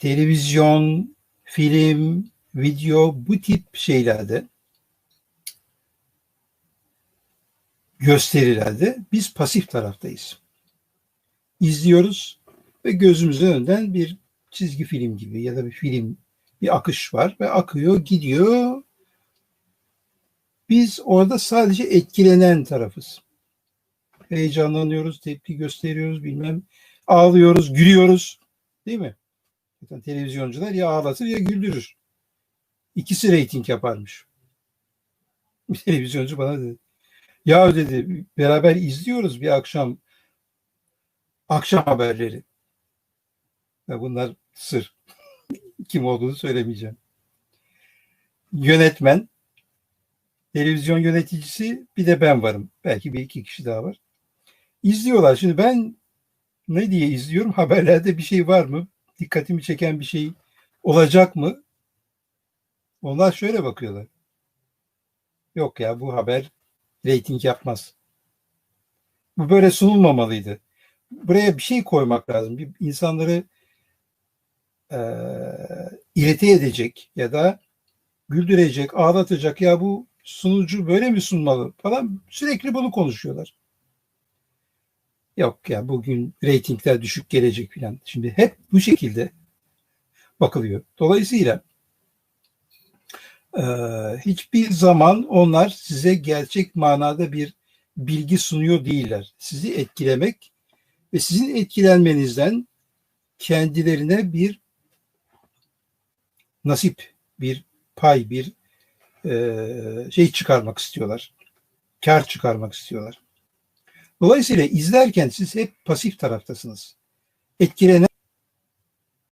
televizyon, film, video bu tip şeylerde gösterilerde biz pasif taraftayız. İzliyoruz ve gözümüzün önünden bir çizgi film gibi ya da bir film bir akış var ve akıyor gidiyor. Biz orada sadece etkilenen tarafız. Heyecanlanıyoruz, tepki gösteriyoruz, bilmem ağlıyoruz, gülüyoruz. Değil mi? Zaten televizyoncular ya ağlatır ya güldürür. İkisi reyting yaparmış. Bir televizyoncu bana dedi. Ya dedi beraber izliyoruz bir akşam akşam haberleri. Ve bunlar sır. Kim olduğunu söylemeyeceğim. Yönetmen, televizyon yöneticisi bir de ben varım. Belki bir iki kişi daha var. İzliyorlar. Şimdi ben ne diye izliyorum? Haberlerde bir şey var mı? Dikkatimi çeken bir şey olacak mı? Onlar şöyle bakıyorlar. Yok ya bu haber reyting yapmaz. Bu böyle sunulmamalıydı. Buraya bir şey koymak lazım. Bir insanları e, irite edecek ya da güldürecek, ağlatacak ya bu sunucu böyle mi sunmalı falan sürekli bunu konuşuyorlar. Yok ya bugün reytingler düşük gelecek falan. Şimdi hep bu şekilde bakılıyor. Dolayısıyla e, hiçbir zaman onlar size gerçek manada bir bilgi sunuyor değiller. Sizi etkilemek ve sizin etkilenmenizden kendilerine bir nasip, bir pay, bir e, şey çıkarmak istiyorlar. Kar çıkarmak istiyorlar. Dolayısıyla izlerken siz hep pasif taraftasınız. Etkilenen